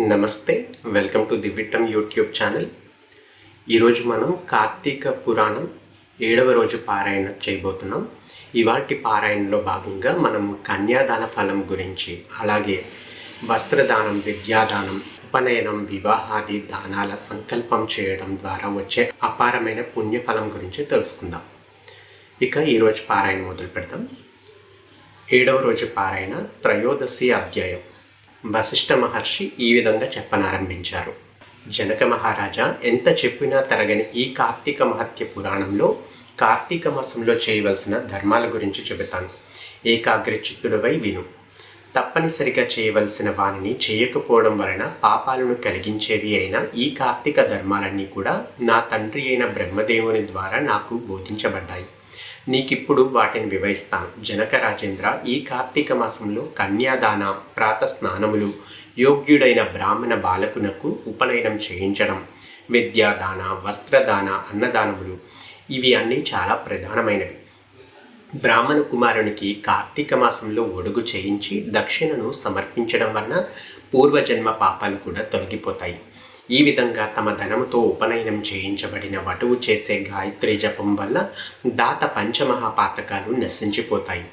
నమస్తే welcome to the విట్టం YouTube channel. ఈరోజు మనం కార్తీక పురాణం ఏడవ రోజు పారాయణ చేయబోతున్నాం. ఇవాటి పారాయణలో భాగంగా మనం కన్యాదాన ఫలం గురించి అలాగే వస్త్రదానం విద్యాదానం ఉపనయనం వివాహాది దానాల సంకల్పం చేయడం ద్వారా వచ్చే అపారమైన పుణ్యఫలం గురించి తెలుసుకుందాం. ఇక ఈరోజు పారాయణ మొదలు పెడతాం ఏడవ రోజు పారాయణ త్రయోదశి అధ్యాయం. వశిష్ఠ మహర్షి ఈ విధంగా చెప్పనారంభించారు. జనక మహారాజా ఎంత చెప్పినా తరగని ఈ కార్తీక మహత్య పురాణంలో కార్తీక మాసంలో చేయవలసిన ధర్మాల గురించి చెబుతాను. ఏకాగ్ర చిత్తుడవై విను. తప్పనిసరిగా చేయవలసిన వానిని చేయకపోవడం వలన పాపాలను కలిగించేవి అయిన ఈ కార్తీక ధర్మాలన్నీ కూడా నా తండ్రి అయిన బ్రహ్మదేవుని ద్వారా నాకు బోధించబడ్డాయి. నీకిప్పుడు వాటిని వివరిస్తాను. జనక రాజేంద్ర ఈ కార్తీక మాసంలో కన్యాదాన ప్రాత స్నానములు యోగ్యుడైన బ్రాహ్మణ బాలకునకు ఉపనయనం చేయించడం విద్యాదాన వస్త్రదాన అన్నదానములు ఇవి అన్నీ చాలా ప్రధానమైనవి. బ్రాహ్మణ కుమారునికి కార్తీక మాసంలో ఒడుగు చేయించి దక్షిణను సమర్పించడం వలన పూర్వజన్మ పాపాలు కూడా తొలగిపోతాయి. ఈ విధంగా తమ ధనముతో ఉపనయనం చేయించబడిన వటువు చేసే గాయత్రి జపం వల్ల దాత పంచమహాపాతకాలు నశించిపోతాయి.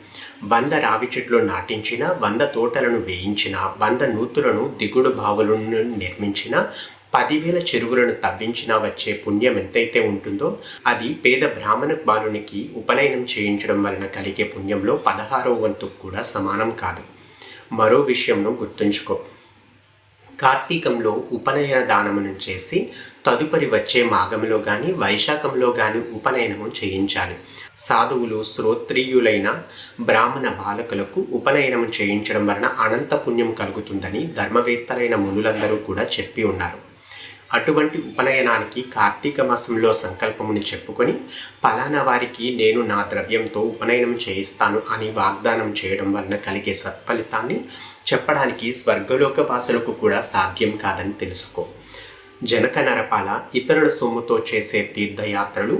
వంద రావి చెట్లు నాటించిన వంద తోటలను వేయించిన వంద నూతులను దిగుడు బావులను నిర్మించిన పదివేల చెరువులను తవ్వించినా వచ్చే పుణ్యం ఎంతైతే ఉంటుందో అది పేద బ్రాహ్మణ బాలునికి ఉపనయనం చేయించడం వలన కలిగే పుణ్యంలో పదహారవ వంతు కూడా సమానం కాదు. మరో విషయంను గుర్తుంచుకో. కార్తీకంలో ఉపనయన దానమును చేసి తదుపరి వచ్చే మాఘములో కానీ వైశాఖంలో కానీ ఉపనయనము చేయించాలి. సాధువులు శ్రోత్రియులైన బ్రాహ్మణ బాలకులకు ఉపనయనము చేయించడం వలన అనంత పుణ్యం కలుగుతుందని ధర్మవేత్తలైన మునులందరూ కూడా చెప్పి ఉన్నారు. అటువంటి ఉపనయనానికి కార్తీక మాసంలో సంకల్పముని చెప్పుకొని ఫలానా వారికి నేను నా ద్రవ్యంతో ఉపనయనం చేయిస్తాను అని వాగ్దానం చేయడం వలన కలిగే సత్ఫలితాన్ని చెప్పడానికి స్వర్గలోక వాసులకు కూడా సాధ్యం కాదని తెలుసుకో. జనక నరపాల ఇతరుల సొమ్ముతో చేసే తీర్థయాత్రలు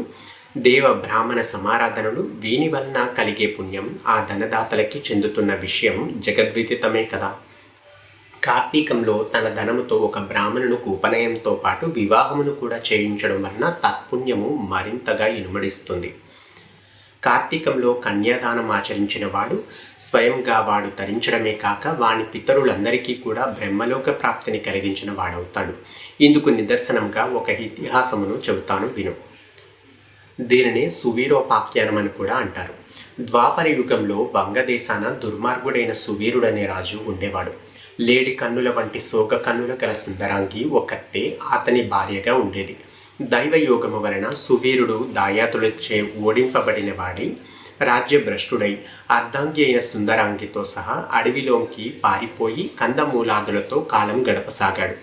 దేవ బ్రాహ్మణ సమారాధనలు వీని వలన కలిగే పుణ్యం ఆ ధనదాతలకి చెందుతున్న విషయం జగద్విదితమే కదా. కార్తీకంలో తన ధనముతో ఒక బ్రాహ్మణును ఉపనయంతో పాటు వివాహమును కూడా చేయించడం వలన తత్పుణ్యము మరింతగా ఇనుమడిస్తుంది. కార్తీకంలో కన్యాదానం ఆచరించిన వాడు స్వయంగా వాడు తరించడమే కాక వాని పితరులందరికీ కూడా బ్రహ్మలోక ప్రాప్తిని కలిగించిన వాడవుతాడు. ఇందుకు నిదర్శనంగా ఒక ఇతిహాసమును చెబుతాను విను. దీనిని సువీరోపాఖ్యానం అని కూడా అంటారు. ద్వాపర యుగంలో వంగదేశాన దుర్మార్గుడైన సువీరుడనే రాజు ఉండేవాడు. లేడి కన్నుల వంటి శోక కన్నుల గల సుందరాంగి ఒకటే అతని భార్యగా ఉండేది. దైవయోగము వలన సువీరుడు దాయాతులచే ఓడింపబడిన వాడి రాజ్యభ్రష్టుడై అర్ధాంగి అయిన సుందరాంగితో సహా అడవిలోకి పారిపోయి కందమూలాదులతో కాలం గడపసాగాడు.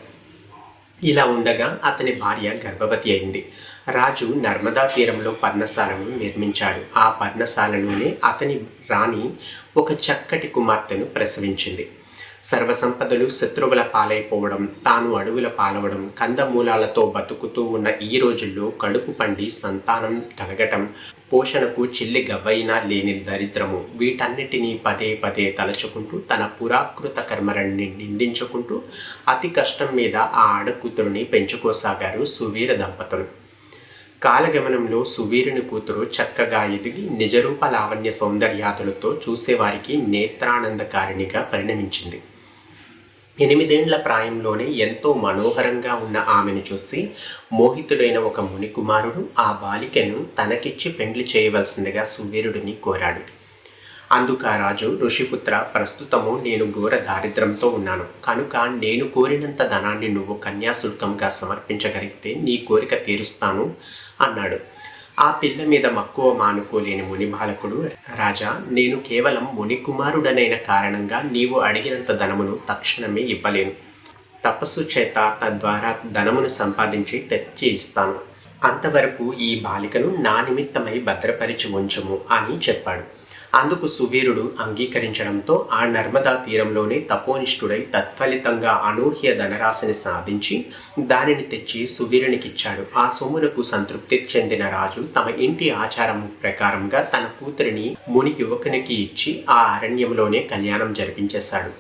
ఇలా ఉండగా అతని భార్య గర్భవతి అయింది. రాజు నర్మదా తీరంలో పర్ణశాలను నిర్మించాడు. ఆ పర్ణశాలలోనే అతని రాణి ఒక చక్కటి కుమార్తెను ప్రసవించింది. సర్వసంపదలు శత్రువుల పాలైపోవడం తాను అడవుల పాలవడం కందమూలాలతో బతుకుతూ ఉన్న ఈ రోజుల్లో కడుపు పండి సంతానం కలగటం పోషణకు చిల్లి గవ్వైనా లేని దరిద్రము. వీటన్నిటినీ పదే పదే తలచుకుంటూ తన పురాకృత కర్మరణ్ణి నిందించుకుంటూ అతి కష్టం మీద ఆ ఆడకూతురుని పెంచుకోసాగారు సువీర దంపతులు. కాలగమనంలో సువీరుని కూతురు చక్కగా ఎదిగి నిజరూప లావణ్య సౌందర్యాతులతో చూసేవారికి నేత్రానందకారిణిగా పరిణమించింది. ఎనిమిదేండ్ల ప్రాయంలోనే ఎంతో మనోహరంగా ఉన్న ఆమెను చూసి మోహితుడైన ఒక మునికుమారుడు ఆ బాలికను తనకిచ్చి పెండ్లి చేయవలసిందిగా సువీరుడిని కోరాడు. అందుకు ఆ రాజు ఋషిపుత్ర ప్రస్తుతము నేను ఘోర దారిద్రంతో ఉన్నాను. కనుక నేను కోరినంత ధనాన్ని నువ్వు కన్యాశుల్కంగా సమర్పించగలిగితే నీ కోరిక తీరుస్తాను అన్నాడు. ఆ పిల్ల మీద మక్కువ మానుకోలేని ముని బాలకుడు రాజా నేను కేవలం ముని కుమారుడనైన కారణంగా నీవు అడిగినంత ధనమును తక్షణమే ఇవ్వలేను. తపస్సు చేత తద్వారా ధనమును సంపాదించి తెచ్చి ఇస్తాను. అంతవరకు ఈ బాలికను నా నిమిత్తమై భద్రపరిచి ఉంచము అని చెప్పాడు. అందుకు సువీరుడు అంగీకరించడంతో ఆ నర్మదా తీరంలోనే తపోనిష్ఠుడై తత్ఫలితంగా అనూహ్య ధనరాశిని సాధించి దానిని తెచ్చి సువీరునికిచ్చాడు. ఆ సొమ్మునకు సంతృప్తి చెందిన రాజు తమ ఇంటి ఆచారం ప్రకారంగా తన కూతురిని ముని యువకునికి ఇచ్చి ఆ అరణ్యంలోనే కళ్యాణం జరిపించేశాడు.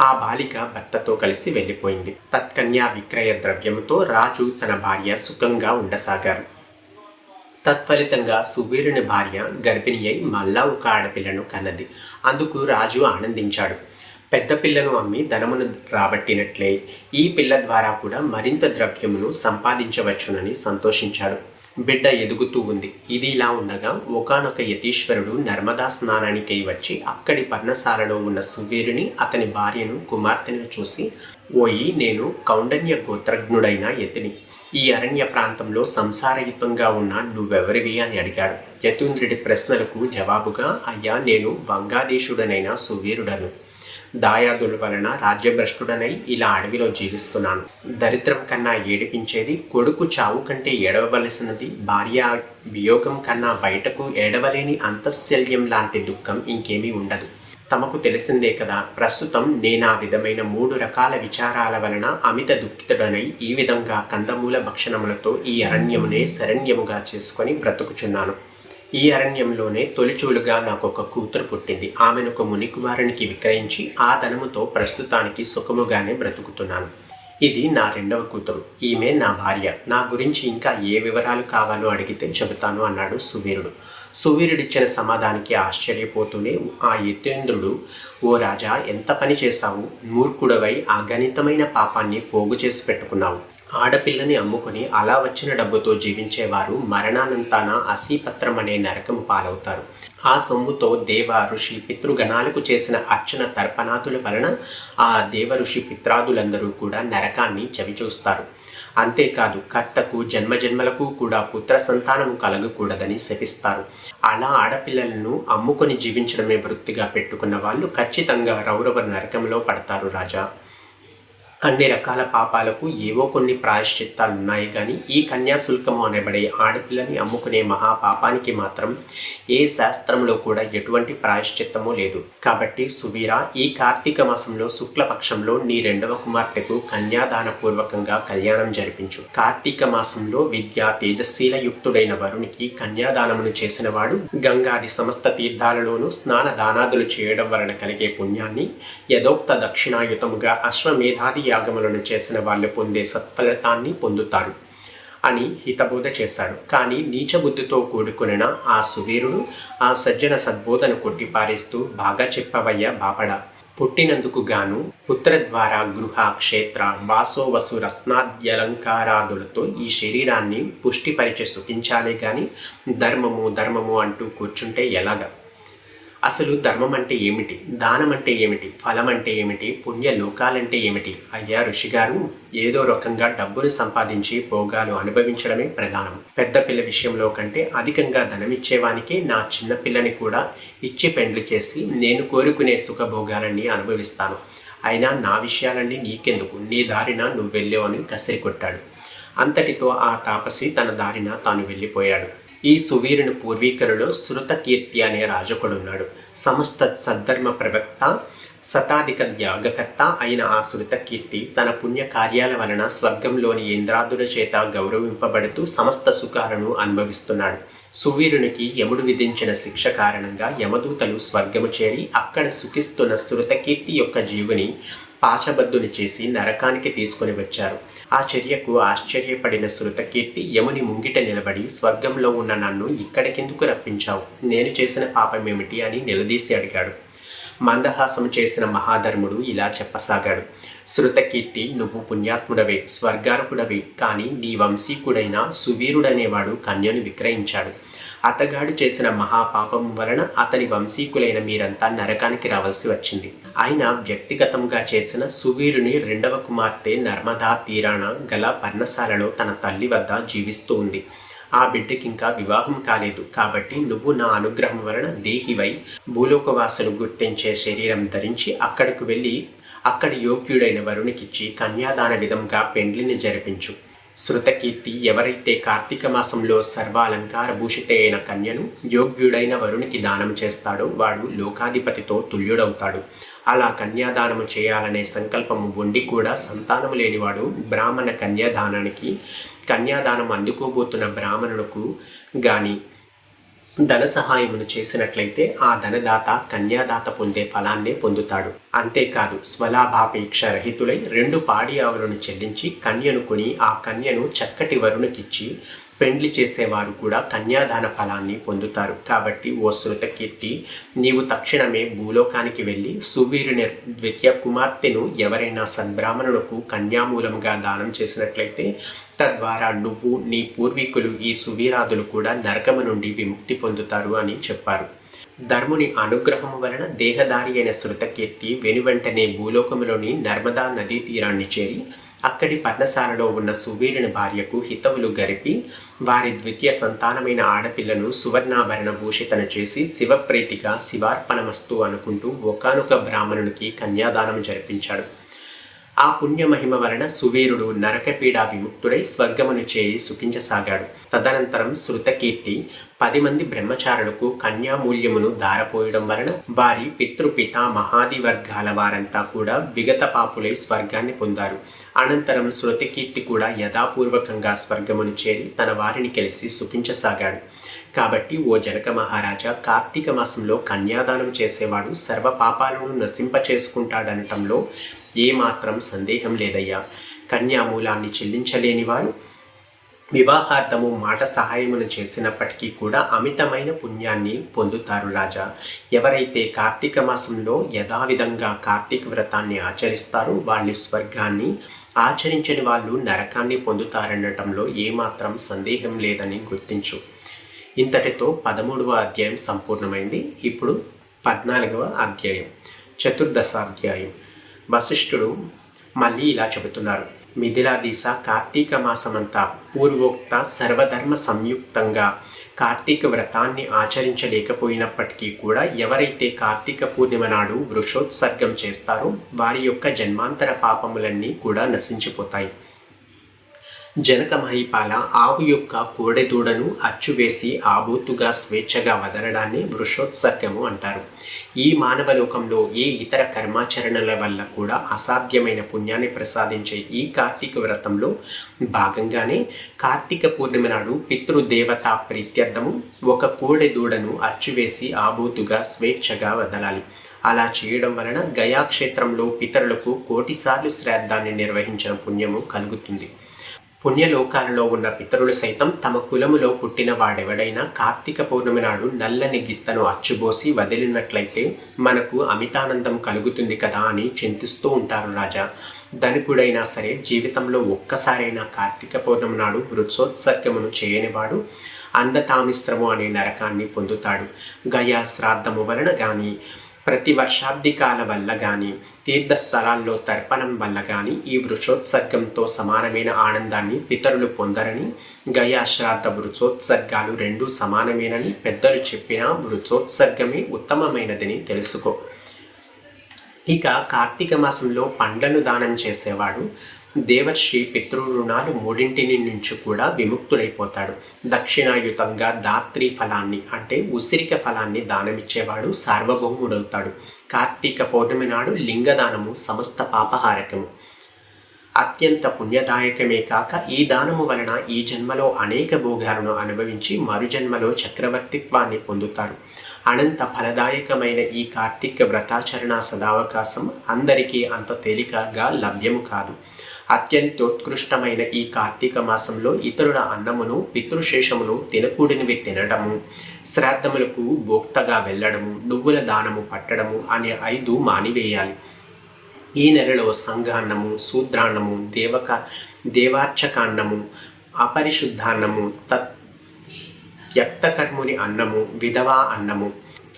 ఆ బాలిక భర్తతో కలిసి వెళ్ళిపోయింది. తత్కన్యా విక్రయ ద్రవ్యంతో రాజు తన భార్య సుఖంగా ఉండసాగారు. తత్ఫలితంగా సువీరుని భార్య గర్భిణి అయి మళ్ళా ఒక ఆడపిల్లను కన్నది. అందుకు రాజు ఆనందించాడు. పెద్ద పిల్లను అమ్మి ధనమును రాబట్టినట్లే. ఈ పిల్ల ద్వారా కూడా మరింత ద్రవ్యమును సంపాదించవచ్చునని సంతోషించాడు. బిడ్డ ఎదుగుతూ ఉంది. ఇది ఇలా ఉండగా ఒకనొక యతీశ్వరుడు నర్మదా స్నానానికై వచ్చి అక్కడి పర్ణశాలలో ఉన్న సువీరుని అతని భార్యను కుమార్తెను చూసి ఓయి నేను కౌండన్య గోత్రజ్ఞుడైన యతిని. ఈ అరణ్య ప్రాంతంలో సంసారయుతంగా ఉన్న నువ్వెవరివి అని అడిగాడు. యతీంద్రుడి ప్రశ్నలకు జవాబుగా అయ్యా నేను బంగాదేశుడనైన సువీరుడను. దాయాదుల వలన రాజ్యభ్రష్టుడనై ఇలా అడవిలో జీవిస్తున్నాను. దరిద్రం కన్నా ఏడిపించేది కొడుకు చావు కంటే ఏడవవలసినది భార్య వియోగం కన్నా బయటకు ఏడవలేని అంతఃశల్యం లాంటి దుఃఖం ఇంకేమీ ఉండదు. తమకు తెలిసిందే కదా. ప్రస్తుతం నేను ఆ విధమైన మూడు రకాల విచారాల వలన అమిత దుఃఖితుడనై ఈ విధంగా కందమూల భక్షణములతో ఈ అరణ్యమునే శరణ్యముగా చేసుకొని బ్రతుకుచున్నాను. ఈ అరణ్యంలోనే తొలిచూలుగా నాకు ఒక కూతురు పుట్టింది. ఆమెను ఒక మునికుమారునికి విక్రయించి ఆ ధనముతో ప్రస్తుతానికి సుఖముగానే బ్రతుకుతున్నాను. ఇది నా రెండవ కూతురు. ఈమె నా భార్య. నా గురించి ఇంకా ఏ వివరాలు కావాలో అడిగితే చెబుతాను అన్నాడు సువీరుడు. సువీరుడిచ్చిన సమాధానికి ఆశ్చర్యపోతూనే ఆ యతేంద్రుడు ఓ రాజా ఎంత పని చేశావు? మూర్ఖుడవై ఆ గణితమైన పాపాన్ని పోగు చేసి పెట్టుకున్నావు. ఆడపిల్లని అమ్ముకుని అలా వచ్చిన డబ్బుతో జీవించేవారు మరణానంతాన అసీపత్రం అనే నరకము పాలవుతారు. ఆ సొమ్ముతో దేవ ఋషి పితృగణాలకు చేసిన అర్చన తర్పణాదుల వలన ఆ దేవ ఋషి పిత్రాదులందరూ కూడా నరకాన్ని చవిచూస్తారు. అంతేకాదు కర్తకు జన్మజన్మలకు కూడా పుత్ర సంతానము కలగకూడదని శపిస్తారు. అలా ఆడపిల్లలను అమ్ముకొని జీవించడమే వృత్తిగా పెట్టుకున్న వాళ్ళు ఖచ్చితంగా రౌరవ నరకంలో పడతారు రాజా. అన్ని రకాల పాపాలకు ఏవో కొన్ని ప్రాయశ్చిత్తాలు ఉన్నాయి కానీ ఈ కన్యాశుల్కము అనబడే ఆడపిల్లని అమ్ముకునే మహాపాపానికి మాత్రం ఏ శాస్త్రంలో కూడా ఎటువంటి ప్రాయశ్చిత్తము లేదు. కాబట్టి సువీర ఈ కార్తీక మాసంలో శుక్లపక్షంలో నీ రెండవ కుమార్తెకు కన్యాదాన పూర్వకంగా కళ్యాణం జరిపించు. కార్తీక మాసంలో విద్య తేజశీల యుక్తుడైన వరునికి కన్యాదానమును చేసినవాడు గంగాది సమస్త తీర్థాలలోనూ స్నాన దానాదులు చేయడం వలన కలిగే పుణ్యాన్ని యథోక్త దక్షిణాయుతముగా అశ్వమేధాది యాగములను చేసిన వాళ్ళు పొందే సత్ఫలితాన్ని పొందుతారు అని హితబోధ చేశాడు. కానీ నీచబుద్ధితో కూడుకున్న ఆ సువీరుడు ఆ సజ్జన సద్బోధను కొట్టిపారేస్తూ బాగా చెప్పవయ్య బాపడ. పుట్టినందుకు గాను పుత్ర ద్వారా గృహ క్షేత్ర వాసోవసు రత్నాద్యలంకారాదులతో ఈ శరీరాన్ని పుష్టిపరిచి సుఖించాలే కానీ ధర్మము ధర్మము అంటూ కూర్చుంటే ఎలాగా? అసలు ధర్మం అంటే ఏమిటి? దానం అంటే ఏమిటి? ఫలం అంటే ఏమిటి? పుణ్య లోకాలంటే ఏమిటి? అయ్యా ఋషిగారు ఏదో రకంగా డబ్బును సంపాదించి భోగాలు అనుభవించడమే ప్రధానం. పెద్ద పిల్ల విషయంలో కంటే అధికంగా ధనమిచ్చేవానికి నా చిన్న పిల్లని కూడా ఇచ్చి పెండ్లి చేసి నేను కోరుకునే సుఖభోగాలన్నీ అనుభవిస్తాను. అయినా నా విషయాలన్నీ నీకెందుకు? నీ దారిన నువ్వు వెళ్ళేవని కసిరి కొట్టాడు అంతటితో ఆ తాపసి తన దారిన తాను వెళ్ళిపోయాడు. ఈ సువీరుని పూర్వీకులలో శృతకీర్తి అనే రాజకుడున్నాడు. సమస్త సద్ధర్మ ప్రవక్త శతాధిక యాగకర్త అయిన ఆ శృతకీర్తి తన పుణ్య కార్యాల వలన స్వర్గంలోని ఇంద్రాదుల చేత గౌరవింపబడుతూ సమస్త సుఖాలను అనుభవిస్తున్నాడు. సువీరునికి యముడు విధించిన శిక్ష కారణంగా యమదూతలు స్వర్గము చేరి అక్కడ సుఖిస్తున్న శృతకీర్తి యొక్క జీవుని పాశబద్ధుని చేసి నరకానికి తీసుకుని వచ్చారు. ఆ చర్యకు ఆశ్చర్యపడిన శృతకీర్తి యముని ముంగిట నిలబడి స్వర్గంలో ఉన్న నన్ను ఇక్కడికెందుకు రప్పించావు? నేను చేసిన పాపమేమిటి అని నిలదీసి అడిగాడు. మందహాసం చేసిన మహాధర్ముడు ఇలా చెప్పసాగాడు. శృతకీర్తి నువ్వు పుణ్యాత్ముడవే స్వర్గారకుడవే కానీ నీ వంశీకుడైన సువీరుడనేవాడు కన్యను విక్రయించాడు. అతగాడు చేసిన మహాపాపం వలన అతని వంశీకులైన మీరంతా నరకానికి రావాల్సి వచ్చింది. ఆయన వ్యక్తిగతంగా చేసిన సువీరుని రెండవ కుమార్తె నర్మదా తీరాన గల పర్ణశాలలో తన తల్లి వద్ద జీవిస్తూ ఉంది. ఆ బిడ్డకి ఇంకా వివాహం కాలేదు. కాబట్టి నువ్వు నా అనుగ్రహం వలన దేహివై భూలోకవాసులు గుర్తించే శరీరం ధరించి అక్కడికి వెళ్ళి అక్కడి యోగ్యుడైన వరుణికిచ్చి కన్యాదాన విధంగా పెండ్లిని జరిపించు. శృతకీర్తి ఎవరైతే కార్తీక మాసంలో సర్వాలంకార భూషితే అయిన కన్యను యోగ్యుడైన వరునికి దానం చేస్తాడో వాడు లోకాధిపతితో తుల్యుడవుతాడు. అలా కన్యాదానము చేయాలనే సంకల్పము ఉండి కూడా సంతానము లేనివాడు బ్రాహ్మణ కన్యాదానానికి కన్యాదానం అందుకోబోతున్న బ్రాహ్మణులకు గాని ధన సహాయమును చేసినట్లయితే ఆ ధనదాత కన్యాదాత పొందే ఫలాన్నే పొందుతాడు. అంతేకాదు స్వలాభాపేక్ష రహితులై రెండు పాడి ఆవులను చెల్లించి కన్యను కొని ఆ కన్యను చక్కటి వరుణకిచ్చి పెండ్లి చేసేవారు కూడా కన్యాదాన ఫలాన్ని పొందుతారు. కాబట్టి ఓ శృతకీర్తి నీవు తక్షణమే భూలోకానికి వెళ్ళి సువీరుని ద్వితీయ కుమార్తెను ఎవరైనా సద్బ్రాహ్మణులకు కన్యామూలంగా దానం చేసినట్లయితే తద్వారా నువ్వు నీ పూర్వీకులు ఈ సువీరాదులు కూడా నరకము నుండి విముక్తి పొందుతారు అని చెప్పారు. ధర్ముని అనుగ్రహము వలన దేహదారి అయిన శృతకీర్తి వెనువెంటనే భూలోకములోని నర్మదా నదీ తీరాన్ని చేరి అక్కడి పర్ణశాలలో ఉన్న సువీరుని భార్యకు హితవులు గరిపి వారి ద్వితీయ సంతానమైన ఆడపిల్లను సువర్ణాభరణ భూషితను చేసి శివప్రీతిగా శివార్పణమస్తు అనుకుంటూ ఒకనొక బ్రాహ్మణునికి కన్యాదానం జరిపించాడు. ఆ పుణ్యమహిమ వలన సువీరుడు నరకపీడా విముక్తుడై స్వర్గమును చేయి సుఖించసాగాడు. తదనంతరం శృతకీర్తి పది మంది బ్రహ్మచారులకు కన్యామూల్యమును దారపోయడం వలన వారి పితృపిత మహాది వర్గాల వారంతా కూడా విగత పాపులై స్వర్గాన్ని పొందారు. అనంతరం శృతకీర్తి కూడా యథాపూర్వకంగా స్వర్గమును చేరి తన వారిని కలిసి సుఖించసాగాడు. కాబట్టి ఓ జనక మహారాజా కార్తీక మాసంలో కన్యాదానం చేసేవాడు సర్వ పాపాలను నశింప చేసుకుంటాడనటంలో ఏమాత్రం సందేహం లేదయ్యా. కన్యామూలాన్ని చెల్లించలేని వారు వివాహార్థము మాట సహాయమును చేసినప్పటికీ కూడా అమితమైన పుణ్యాన్ని పొందుతారు రాజా. ఎవరైతే కార్తీక మాసంలో యథావిధంగా కార్తీక వ్రతాన్ని ఆచరిస్తారో వాళ్ళు స్వర్గాన్ని ఆచరించని వాళ్ళు నరకాన్ని పొందుతారనటంలో ఏమాత్రం సందేహం లేదని గుర్తించు. ఇంతటితో పదమూడవ అధ్యాయం సంపూర్ణమైంది. ఇప్పుడు పద్నాలుగవ అధ్యాయం. చతుర్దశాధ్యాయం. వశిష్ఠుడు మళ్ళీ ఇలా చెబుతున్నారు. మిథిలాదీశ కార్తీక మాసమంతా పూర్వోక్త సర్వధర్మ సంయుక్తంగా కార్తీక వ్రతాన్ని ఆచరించలేకపోయినప్పటికీ కూడా ఎవరైతే కార్తీక పూర్ణిమ నాడు వృషోత్సర్గం చేస్తారో వారి యొక్క జన్మాంతర పాపములన్నీ కూడా నశించిపోతాయి. జనక మహిపాల ఆవు యొక్క కోడెదూడను అచ్చువేసి ఆబూతుగా స్వేచ్ఛగా వదలడాన్ని వృషోత్సర్గము అంటారు. ఈ మానవలోకంలో ఏ ఇతర కర్మాచరణల వల్ల కూడా అసాధ్యమైన పుణ్యాన్ని ప్రసాదించే ఈ కార్తీక వ్రతంలో భాగంగానే కార్తీక పూర్ణిమ నాడు పితృదేవత ప్రీత్యర్థము ఒక కోడెదూడను అచ్చువేసి ఆబూతుగా స్వేచ్ఛగా వదలాలి. అలా చేయడం వలన గయాక్షేత్రంలో పితరులకు కోటిసార్లు శ్రాద్ధాన్ని నిర్వహించిన పుణ్యము కలుగుతుంది. పుణ్యలోకాలలో ఉన్న పితరులు సైతం తమ కులములో పుట్టిన వాడెవడైనా కార్తీక పౌర్ణమి నాడు నల్లని గిత్తను అచ్చుబోసి వదిలినట్లయితే మనకు అమితానందం కలుగుతుంది కదా అని చింతిస్తూ ఉంటారు రాజా. ధనికుడైనా సరే జీవితంలో ఒక్కసారైనా కార్తీక పౌర్ణమి నాడు వృత్సోత్సర్గమును చేయనివాడు అందతామిశ్రము అనే నరకాన్ని పొందుతాడు. గయా శ్రాద్ధము వలన కానీ ప్రతి వర్షాబ్దికాల వల్ల కానీ తీర్థస్థలాల్లో తర్పణం వల్ల కానీ ఈ వృషోత్సర్గంతో సమానమైన ఆనందాన్ని పితరులు పొందరని గయాశ్రాద్ధ వృచోత్సర్గాలు రెండూ సమానమేనని పెద్దలు చెప్పిన వృచోత్సర్గమే ఉత్తమమైనదని తెలుసుకో. ఇక కార్తీక మాసంలో పండ్లను దానం చేసేవాడు దేవర్షి పితృరుణాలు మూడింటిని నుంచి కూడా విముక్తుడైపోతాడు. దక్షిణాయుతంగా దాత్రి ఫలాన్ని అంటే ఉసిరిక ఫలాన్ని దానమిచ్చేవాడు సార్వభౌముడవుతాడు. కార్తీక పౌర్ణమి నాడు లింగదానము సమస్త పాపహారకము. అత్యంత పుణ్యదాయకమే కాక ఈ దానము వలన ఈ జన్మలో అనేక భోగాలను అనుభవించి మరుజన్మలో చక్రవర్తిత్వాన్ని పొందుతారు అనంత ఫలదాయకమైన ఈ కార్తీక వ్రతాచరణ సదావకాశం అందరికీ అంత తేలికగా లభ్యము కాదు. అత్యంతోత్కృష్టమైన ఈ కార్తీక మాసంలో ఇతరుల అన్నమును పితృశేషమును తినకూడనివి తినడము శ్రాద్ధములకు భోక్తగా వెళ్ళడము నువ్వుల దానము పట్టడము అనే ఐదు మానివేయాలి. ఈ నెలలో సంఘాన్నము శూద్రాన్నము దేవక దేవార్చకాన్నము అపరిశుద్ధాన్నము తత్ త్యక్తకర్ముని అన్నము విధవా అన్నము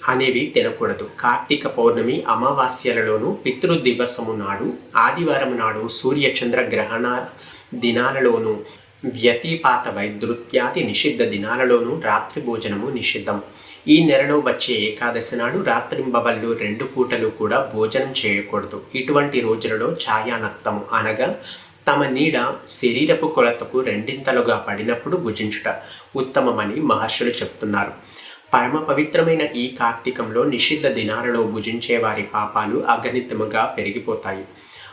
అనేవి తినకూడదు. కార్తీక పౌర్ణమి అమావాస్యలలోనూ పితృదివసము నాడు ఆదివారం నాడు సూర్యచంద్ర గ్రహణ దినాలలోనూ వ్యతిపాత వైద్యుత్యాది నిషిద్ధ దినాలలోనూ రాత్రి భోజనము నిషిద్ధం. ఈ నెలలో వచ్చే ఏకాదశి నాడు రాత్రింబవళ్ళు రెండు పూటలు కూడా భోజనం చేయకూడదు. ఇటువంటి రోజులలో ఛాయానత్తము అనగా తమ నీడ శరీరపు కొలతకు రెండింతలుగా పడినప్పుడు భుజించుట ఉత్తమమని మహర్షులు చెప్తున్నారు. పరమ పవిత్రమైన ఈ కార్తీకంలో నిషిద్ధ దినాలలో భుజించే వారి పాపాలు అగణితముగా పెరిగిపోతాయి.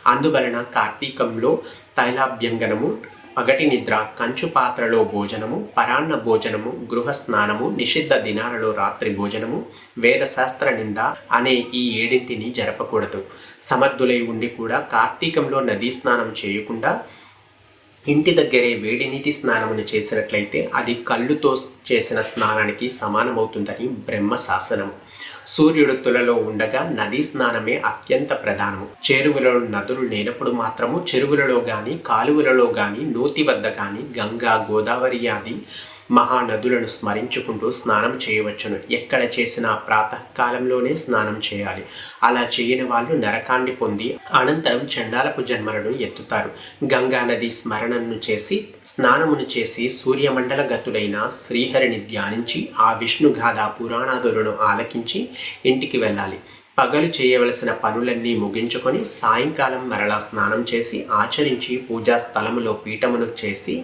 అందువలన కార్తీకంలో తైలాభ్యంగనము పగటి నిద్ర కంచు పాత్రలో భోజనము పరాన్న భోజనము గృహ స్నానము నిషిద్ధ దినాలలో రాత్రి భోజనము వేదశాస్త్ర నింద అనే ఈ ఏడింటిని జరపకూడదు. సమర్థులై ఉండి కూడా కార్తీకంలో నదీ స్నానం చేయకుండా ఇంటి దగ్గరే వేడి నీటి స్నానమును చేసినట్లయితే అది కళ్ళుతో చేసిన స్నానానికి సమానమవుతుందని బ్రహ్మ శాసనము సూర్యుడు తులలో ఉండగా నదీ స్నానమే అత్యంత ప్రధానము. చెరువులలో నదులు లేనప్పుడు మాత్రము చెరువులలో కానీ కాలువలలో కానీ నూతి వద్ద కానీ గంగా గోదావరి ఆది మహానదులను స్మరించుకుంటూ స్నానం చేయవచ్చును. ఎక్కడ చేసినా ప్రాతకాలంలోనే స్నానం చేయాలి. అలా చేయని వాళ్ళు నరకాన్ని పొంది అనంతరం చండాలపు జన్మలను ఎత్తుతారు. గంగా నది స్మరణను చేసి స్నానమును చేసి సూర్యమండల గతుడైన శ్రీహరిని ధ్యానించి ఆ విష్ణుగాథ పురాణాదులను ఆలకించి ఇంటికి వెళ్ళాలి. పగలు చేయవలసిన పనులన్నీ ముగించుకొని సాయంకాలం మరలా స్నానం చేసి ఆచరించి పూజా స్థలములో పీఠమును చేసి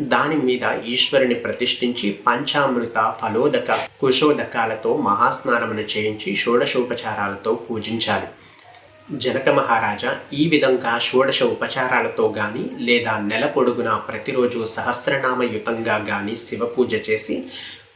దాని మీద ఈశ్వరుని ప్రతిష్ఠించి పంచామృత ఫలోదక కుశోదకాలతో మహాస్నానమును చేయించి షోడశోపచారాలతో పూజించాలి. జనక మహారాజా ఈ విధంగా షోడశ ఉపచారాలతో గాని లేదా నెల పొడుగున ప్రతిరోజు సహస్రనామయుతంగా గాని శివ పూజ చేసి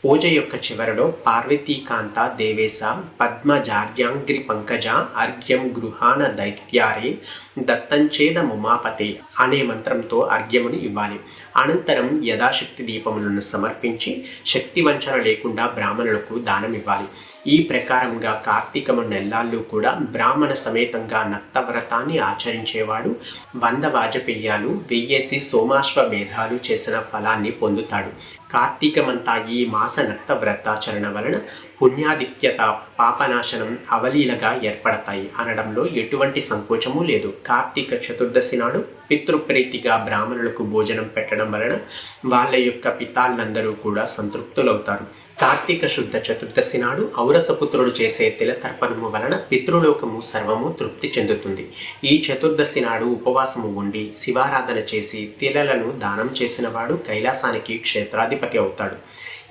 పూజ యొక్క చివరలో పార్వతీకాంత దేవేశ పద్మజార్యాంగ్రి పంకజ అర్ఘ్యం గృహాన దైత్యారే దత్తంచేద ముమాపతే అనే మంత్రంతో అర్ఘ్యమును ఇవ్వాలి. అనంతరం యథాశక్తి దీపములను సమర్పించి శక్తి వంచన లేకుండా బ్రాహ్మణులకు దానం ఇవ్వాలి ఈ ప్రకారంగా కార్తీకమ నెల్లాళ్ళు కూడా బ్రాహ్మణ సమేతంగా నత్తవ్రతాన్ని ఆచరించేవాడు. వంద వాజపేయాలు వెయ్యేసి సోమాశ్వ మేధాలు చేసిన ఫలాన్ని పొందుతాడు. కార్తీకమంతా ఈ మాస నత్తవ్రతాచరణ వలన పుణ్యాధిక్యత పాపనాశనం అవలీలగా ఏర్పడతాయి. అనడంలో ఎటువంటి సంకోచము లేదు. కార్తీక చతుర్దశి నాడు పితృప్రీతిగా బ్రాహ్మణులకు భోజనం పెట్టడం వలన వాళ్ళ యొక్క పితాళ్ళందరూ కూడా సంతృప్తులవుతారు. కార్తీక శుద్ధ చతుర్దశి నాడు ఔరసపుత్రుడు చేసే తిలతర్పణము వలన పితృలోకము సర్వము తృప్తి చెందుతుంది. ఈ చతుర్దశి నాడు ఉపవాసము ఉండి శివారాధన చేసి తిలలను దానం చేసిన వాడు కైలాసానికి క్షేత్రాధిపతి అవుతాడు.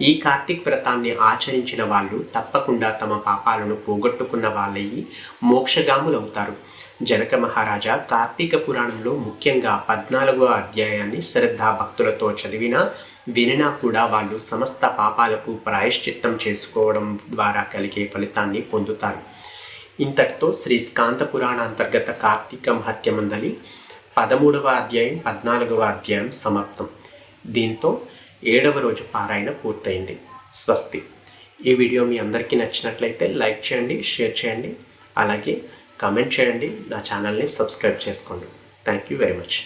ఈ కార్తీక్ వ్రతాన్ని ఆచరించిన వాళ్ళు తప్పకుండా తమ పాపాలను పోగొట్టుకున్న వాళ్ళయి మోక్షగాములవుతారు. జనక మహారాజా కార్తీక పురాణంలో ముఖ్యంగా పద్నాలుగో అధ్యాయాన్ని శ్రద్ధా భక్తులతో చదివినా వినినా కూడా వాళ్ళు సమస్త పాపాలకు ప్రాయశ్చిత్తం చేసుకోవడం ద్వారా కలిగే ఫలితాన్ని పొందుతారు. ఇంతటితో శ్రీ స్కాంత పురాణ అంతర్గత కార్తీక మహత్యమందలి పదమూడవ అధ్యాయం పద్నాలుగవ అధ్యాయం సమాప్తం. దీంతో ఏడవ రోజు పారాయణ పూర్తయింది. స్వస్తి. ఈ వీడియో మీ అందరికీ నచ్చినట్లయితే లైక్ చేయండి షేర్ చేయండి అలాగే కామెంట్ చేయండి. నా ఛానల్ని సబ్స్క్రైబ్ చేసుకోండి. Thank you very much.